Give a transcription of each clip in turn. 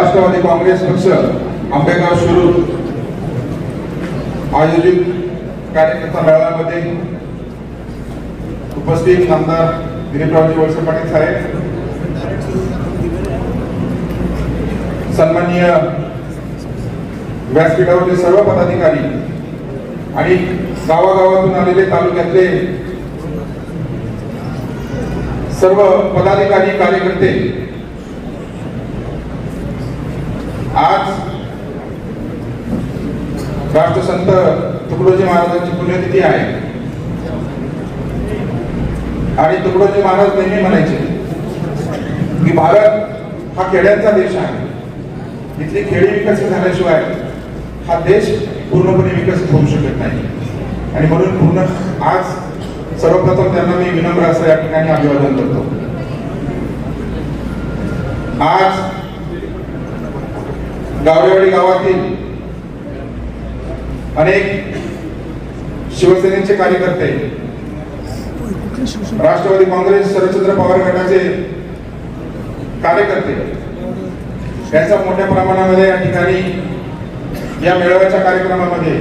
राष्ट्रवादी काँग्रेस पक्ष आंबेगाव सुरू. आयोजित कार्यकर्ता मेळाव्यामध्ये उपस्थित आमदार दिलीपरावजी वळसे पाटील साहेब सन्माननीय व्यासपीठावरचे सर्व पदाधिकारी आणि गावागावातून आलेले तालुक्यातले सर्व पदाधिकारी कार्यकर्ते आज राष्ट्रसंत तुकडोजी महाराजांची पुण्यतिथी आहे. आणि तुकडोजी महाराज नेहमी म्हणायचे की भारत हा खेड्यांचा देश आहे. इथली खेडी विकसित झाल्याशिवाय हा देश पूर्णपणे विकसित होऊ शकत नाही. आणि म्हणून पूर्ण आज सर्वप्रथम त्यांना मी विनम्र असं या ठिकाणी अभिवादन करतो. आज गावडेवाडी गावातील अनेक शिवसेनेचे कार्यकर्ते राष्ट्रवादी काँग्रेस शरदचंद्र पवार गटाचे कार्यकर्ते यांचा मोठ्या प्रमाणामध्ये या ठिकाणी या मेळाव्याच्या कार्यक्रमामध्ये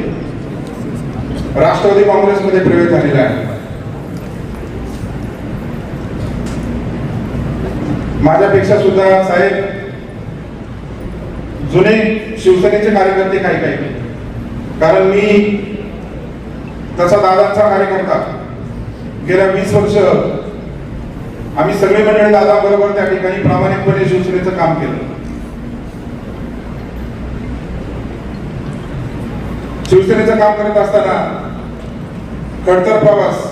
राष्ट्रवादी काँग्रेसमध्ये प्रवेश झालेला आहे. माझ्यापेक्षा सुद्धा साहेब जुने शिवसेनेचे कार्यकर्ते काही काही. कारण मी तसा दादांचा कार्यकर्ता. गेल्या वीस वर्ष आम्ही सगळे मंडळी दादा बरोबर त्या ठिकाणी प्रामाणिकपणे शिवसेनेचं काम केलं. शिवसेनेचं काम करत असताना खडतर प्रवास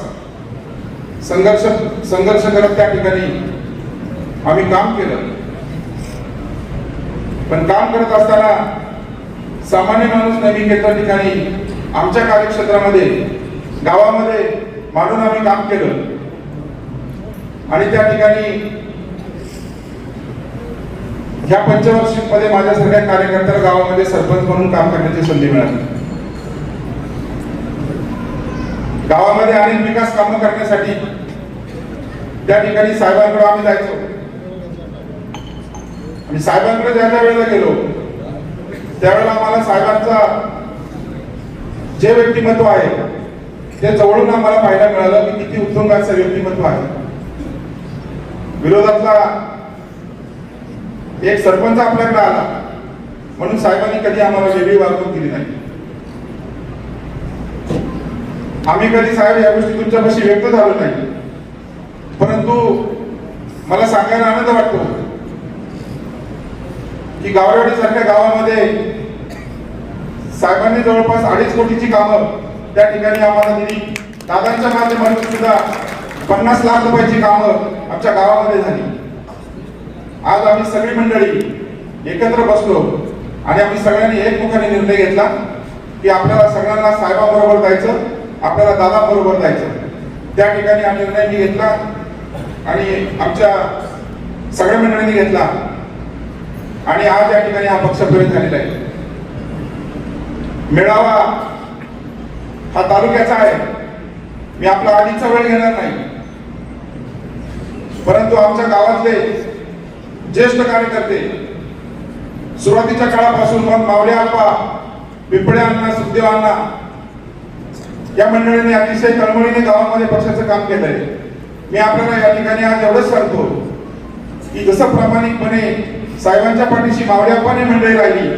संघर्ष संघर्ष करत त्या ठिकाणी आम्ही काम केलं. पण काम करत असताना सामान्य माणूस नैमिकेच्या ठिकाणी आमच्या कार्यक्षेत्रामध्ये गावामध्ये मानून आम्ही काम केलं. आणि त्या ठिकाणी ह्या पंचवार्षिकमध्ये माझ्यासारख्या कार्यकर्त्याला गावामध्ये सरपंच म्हणून काम करण्याची संधी मिळाली. गावामध्ये अनेक विकास कामं करण्यासाठी त्या ठिकाणी साहेबांकडे आम्ही जायचो. आणि साहेबांकडे ज्या ज्या वेळेला गेलो. त्यावेळेला आम्हाला साहेबांचा जे व्यक्तिमत्व आहे ते जवळून आम्हाला पाहायला मिळालं की किती उत्तुंग असं व्यक्तिमत्व आहे. विरोधातला एक सरपंच आपल्याकडे आला म्हणून साहेबांनी कधी आम्हाला वेगळी वागणूक दिली नाही. आम्ही कधी साहेब या गोष्टी तुमच्यापाशी व्यक्त झालो नाही. परंतु मला सांगायला आनंद वाटतो. की गाववाडी सारख्या गावामध्ये साहेबांनी जवळपास अडीच कोटीची कामं त्या ठिकाणी आम्हाला दिली. दादांच्या माध्यमातून सुद्धा पन्नास लाख रुपयाची कामं आमच्या गावामध्ये झाली. आज आम्ही सगळी मंडळी एकत्र बसलो आणि आम्ही सगळ्यांनी एकमुखाने निर्णय घेतला की आपल्याला सगळ्यांना साहेबाबरोबर जायचं आपल्याला दादा बरोबर जायचं. त्या ठिकाणी हा निर्णय मी घेतला आणि आमच्या सगळ्या मंडळींनी घेतला. आणि आज या ठिकाणी हा पक्ष प्रेरित झालेला आहे. मेळावा हा तालुक्याचा आहे. मी आपला आधीचा वेळ घेणार नाही. परंतु आमच्या गावातले ज्येष्ठ कार्यकर्ते सुरुवातीच्या काळापासून मग मावळे आप्पा पिंपळे अण्णा सुखदेव अण्णा या मंडळीने अतिशय तळमळीने गावामध्ये पक्षाचं काम केलंय. मी आपल्याला या ठिकाणी आज एवढंच सांगतो. की जसं प्रामाणिकपणे साहेबांच्या पाठीशी मावळ्यापणे मंडळी राहिली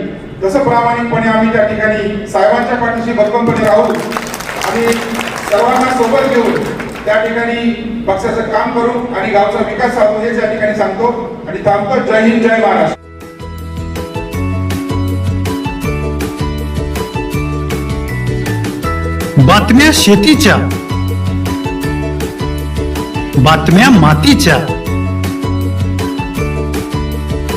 तसं प्रामाणिकपणे आम्ही त्या ठिकाणी साहेबांच्या पाठीशी भक्कमपणे राहू आणि सर्वांना सोबत घेऊन त्या ठिकाणी पक्षाचं काम करू आणि गावचा विकास साधू हे त्या ठिकाणी सांगतो. आणि थांबतो. जय हिंद जय महाराष्ट्र. बातम्या शेतीच्या बातम्या मातीच्या.